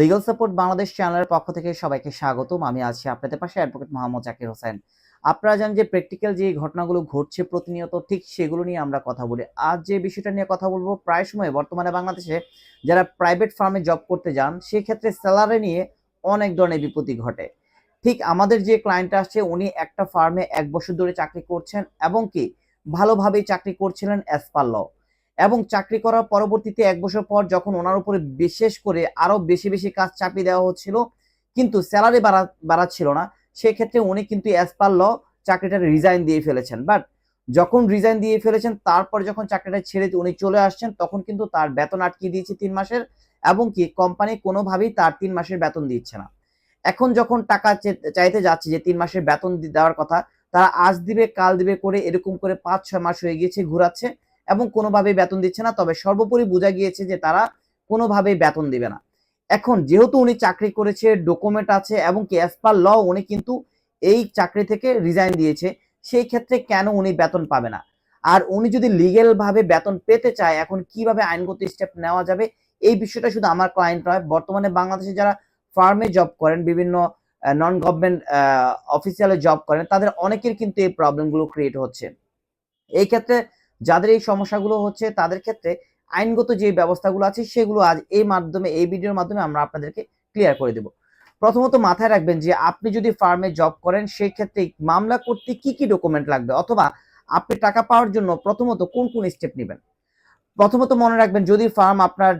Legal support Bangladesh চ্যানেলের পক্ষ থেকে সবাইকে স্বাগতম। আমি আছি আপনাদের পাশে অ্যাডভোকেট মোহাম্মদ জাকির হোসেন আপনারা জানেন যে প্র্যাকটিক্যাল যে ঘটনাগুলো ঘটছে প্রতিনিয়ত, ঠিক সেগুলো নিয়ে আমরা কথা বলি। আজ যে বিষয়টা নিয়ে কথা বলব, প্রায় সময় বর্তমানে বাংলাদেশে যারা প্রাইভেট ফার্মে জব করতে যান, সেক্ষেত্রে স্যালারি নিয়ে অনেক ধরনের বিপত্তি ঘটে। ঠিক আমাদের যে ক্লায়েন্ট আসছে, উনি একটা ফার্মে এক বছর ধরে চাকরি করছেন এবং কি ভালোভাবেই চাকরি করছিলেন অ্যাজ ল এবং চাকরি করার পরবর্তীতে এক বছর পর যখন ওনার উপরে বিশেষ করে আরও বেশি বেশি কাজ চাপিয়ে দেওয়া হচ্ছিল, কিন্তু স্যালারি বাড়া, বাড়াচ্ছিল না, সেক্ষেত্রে উনি কিন্তু অ্যাজ পার ল চাকরিটা রিজাইন দিয়ে ফেলেছেন। বাট যখন রিজাইন দিয়ে ফেলেছেন, তারপর যখন চাকরিটা ছেড়ে উনি চলে আসছেন, তখন কিন্তু তার বেতন আটকে দিয়েছে তিন মাসের এবং কি কোম্পানি কোনোভাবেই তার তিন মাসের বেতন দিচ্ছে না। এখন যখন টাকা চাইতে যাচ্ছে যে তিন মাসের বেতন দেওয়ার কথা, তারা আজ দিবে, কাল দিবে করে এরকম করে পাঁচ ছয় মাস হয়ে গিয়েছে, ঘুরাচ্ছে। এবং কোনোভাবেই বেতন দিচ্ছে না। তবে সর্বোপরি বোঝা গিয়েছে যে তারা কোনোভাবেই বেতন দিবে না। এখন যেহেতু উনি চাকরি করেছে ডকুমেন্ট আছে এবং কি অ্যাজ পার ল উনি কিন্তু এই চাকরি থেকে রিজাইন দিয়েছে, সেই ক্ষেত্রে কেন উনি বেতন পাবে না? আর উনি যদি লিগেল ভাবে বেতন পেতে চায়, এখন কীভাবে আইনগত স্টেপ নেওয়া যাবে? এই বিষয়টা শুধু আমার ক্লায়েন্ট নয়, বর্তমানে বাংলাদেশে যারা ফার্মে জব করেন, বিভিন্ন নন গভর্নমেন্ট অফিসিয়ালে জব করেন, তাদের অনেকের কিন্তু এই প্রবলেমগুলো ক্রিয়েট হচ্ছে। এই ক্ষেত্রে যাদের এই সমস্যাগুলো হচ্ছে, তাদের ক্ষেত্রে আইনগত যে ব্যবস্থাগুলো আছে, সেগুলো আজ এই মাধ্যমে, এই ভিডিওর মাধ্যমে আমরা আপনাদেরকে ক্লিয়ার করে দেব। প্রথমত মাথায় রাখবেন যে, আপনি যদি ফার্মে জব করেন সেই ক্ষেত্রে মামলা করতে কি কি ডকুমেন্ট লাগবে? অথবা আপনি টাকা পাওয়ার জন্য প্রথমত কোন কোন স্টেপ নেবেন? প্রথমত মনে রাখবেন, যদি ফার্ম আপনার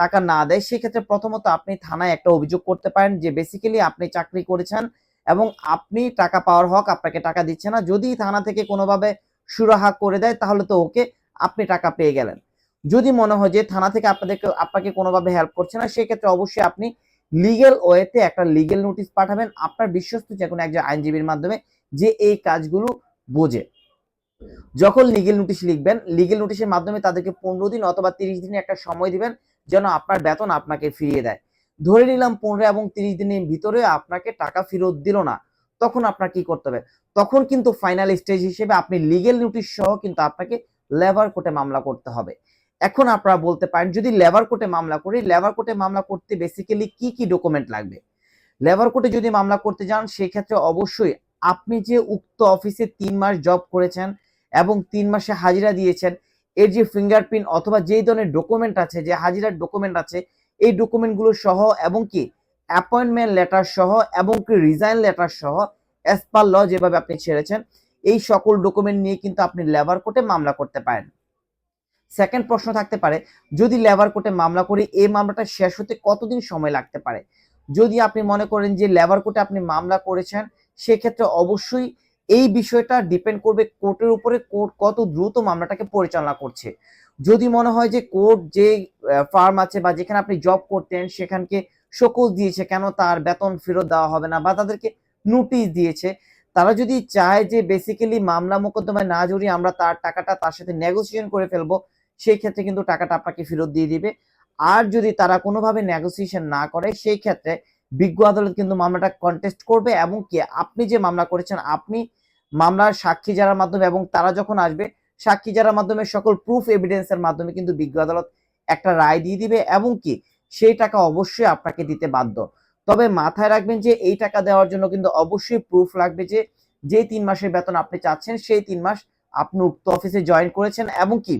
টাকা না দেয়, সেক্ষেত্রে প্রথমত আপনি থানায় একটা অভিযোগ করতে পারেন যে বেসিক্যালি আপনি চাকরি করেছেন এবং আপনি টাকা পাওয়ার হক আপনাকে টাকা দিচ্ছে না। যদি থানা থেকে কোনোভাবে সুরাহা করে দেয়, তাহলে তো ওকে আপনি টাকা পেয়ে গেলেন। যদি মনে হয় যে থানা থেকে আপনাদেরকে, আপনাকে কোনোভাবে হেল্প করছে না, সেক্ষেত্রে অবশ্যই আপনি লিগেল ওয়েতে একটা লিগেল নোটিশ পাঠাবেন। আপনার বিশ্বস্ত যে কোনো একজন আইনজীবীর মাধ্যমে যে এই কাজগুলো বোঝে। যখন লিগেল নোটিশ লিখবেন লিগেল নোটিশের মাধ্যমে তাদেরকে পনেরো দিন অথবা তিরিশ দিনে একটা সময় দিবেন, যেন আপনার বেতন আপনাকে ফিরিয়ে দেয়। ধরে নিলাম পনেরো এবং তিরিশ দিনের ভিতরে আপনাকে টাকা ফেরত দিল না তখন আপনার কি করতে হবে? তখন কিন্তু ফাইনাল স্টেজ হিসেবে আপনি লিগেল নোটিশ সহ কিন্তু আপনাকে লেবার কোর্টে মামলা করতে হবে। এখন আপনারা বলতে পারেন, যদি লেবার কোর্টে মামলা করি লেবার কোর্টে মামলা করতে বেসিক্যালি কি কি ডকুমেন্ট লাগবে? লেবার কোর্টে যদি মামলা করতে যান সেই ক্ষেত্রে অবশ্যই আপনি যে উক্ত অফিসে তিন মাস জব করেছেন এবং তিন মাসে হাজিরা দিয়েছেন, এর যে ফিঙ্গারপ্রিন্ট অথবা যেই ধরনের ডকুমেন্ট আছে, যে হাজিরার ডকুমেন্ট আছে, এই ডকুমেন্টগুলো সহ এবং কি অ্যাপয়েন্টমেন্ট লেটার সহ এবং কি রিজাইন লেটার সহ অ্যাজ পার ল যেভাবে আপনি ছেড়েছেন, এই সকল ডকুমেন্ট নিয়ে কিন্তু আপনি লেবার কোর্টে মামলা করতে পারেন। সেকেন্ড প্রশ্ন থাকতে পারে, যদি লেবার কোর্টে মামলা করি, এই মামলাটা শেষ হতে কতদিন সময় লাগতে পারে? যদি আপনি মনে করেন যে লেবার কোর্টে আপনি মামলা করেছেন, সেক্ষেত্রে অবশ্যই এই বিষয়টা ডিপেন্ড করবে কোর্টের উপরে, কোর্ট কত দ্রুত মামলাটাকে পরিচালনা করছে। যদি মনে হয় যে কোর্ট যে ফার্ম আছে বা যেখানে আপনি জব করতেন, সেখানকে শোকজ দিয়েছে কেন তার বেতন ফেরত দেওয়া হবে না, বা তাদেরকে নোটিশ দিয়েছে। তারা যদি চায় যে বেসিক্যালি মামলা মোকদ্দমায় না জড়িয়ে আমরা তার টাকাটা তার সাথে নেগোসিয়েশন করে ফেলব, সেই ক্ষেত্রে কিন্তু টাকাটা আপনাকে ফেরত দিয়ে দিবে। আর যদি তারা কোনোভাবে নেগোসিয়েশন না করে, সেই ক্ষেত্রে বিজ্ঞ আদালত কিন্তু মামলাটা কন্টেস্ট করবে এবং কি আপনি যে মামলা করেছেন, আপনি মামলার সাক্ষী যারা মাধ্যমে এবং তারা যখন আসবে, সাক্ষী যারা মাধ্যমে সকল প্রুফ এভিডেন্সের মাধ্যমে কিন্তু বিজ্ঞ আদালত একটা রায় দিয়ে দিবে এবং কি সেই টাকা অবশ্যই আপনাকে দিতে বাধ্য। তবে মাথায় রাখবেন যে এই টাকা দেওয়ার জন্য কিন্তু অবশ্যই প্রুফ লাগবে যে যে তিন মাসের বেতন আপনি চাচ্ছেন, সেই তিন মাস আপনি উক্ত অফিসে জয়েন করেছেন এবং কি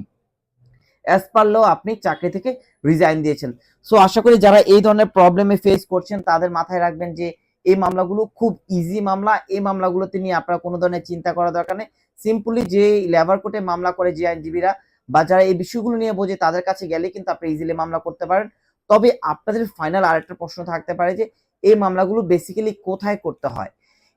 অ্যাজ পার ল আপনি চাকরি থেকে রিজাইন দিয়েছেন। সো আশা করি যারা এই ধরনের প্রবলেমে ফেস করছেন, তাদের মাথায় রাখবেন যে এই মামলাগুলো খুব ইজি মামলা। এই মামলাগুলোতে নিয়ে আপনারা কোনো ধরনের চিন্তা করা দরকার নেই। সিম্পলি যে লেবার কোর্টে মামলা করে যে আইনজীবীরা বা যারা এই বিষয়গুলো নিয়ে বোঝে, তাদের কাছে গেলে কিন্তু আপনি ইজিলি মামলা করতে পারেন। তবে আপনাদের ফাইনাল আরেকটা প্রশ্ন থাকতে পারে যে, এই মামলাগুলো বেসিক্যালি কোথায় করতে হয়?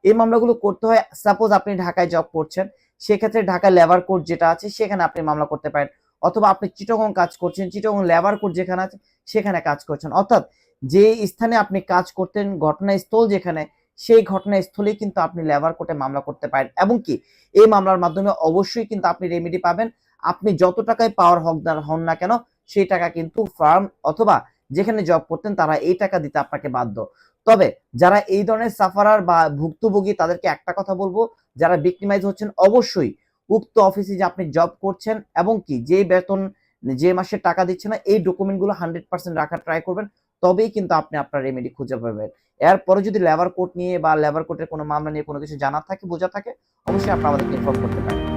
এই মামলাগুলো করতে হয় সাপোজ আপনি ঢাকায় জব করছেন, সেক্ষেত্রে ঢাকা লেবার কোর্ট যেটা আছে, সেখানে আপনি মামলা করতে পারেন। অথবা আপনি চিটগং কাজ করছেন, চিটগং লেবার কোর্ট যেখানে আছে, সেখানে কাজ করছেন। অর্থাৎ যে স্থানে আপনি কাজ করতেন, ঘটনাস্থল যেখানে, সেই ঘটনাস্থলে কিন্তু আপনি লেবার কোর্টে মামলা করতে পারেন। এবং কি, এই মামলার মাধ্যমে অবশ্যই কিন্তু আপনি রেমেডি পাবেন। আপনি যত টাকায় পাওয়ার হকদার হন না কেন, সেই টাকা কিন্তু ফার্ম অথবা যেখানে জব করতেন, তারা এই টাকা দিতে আপনাকে বাধ্য। তবে যারা এই ধরনের সাফারার বা ভুক্তভোগী, তাদেরকে একটা কথা বলব, যারা ভিক্টিমাইজ হচ্ছেন, অবশ্যই উক্ত অফিসে যে আপনি জব করছেন এবং কি যে বেতন, যে মাসে টাকা দিচ্ছে না, এই ডকুমেন্টগুলো হান্ড্রেড পার্সেন্ট রাখার ট্রাই করবেন, তবেই কিন্তু আপনি আপনার রেমেডি খুঁজে পাবেন। এরপরে যদি লেবার কোর্ট নিয়ে বা লেবার কোর্টের কোনো মামলা নিয়ে কোনো কিছু জানার থাকে, বোঝা থাকে, অবশ্যই আপনি আমাদেরকে ইনফর্ম করতে পারেন।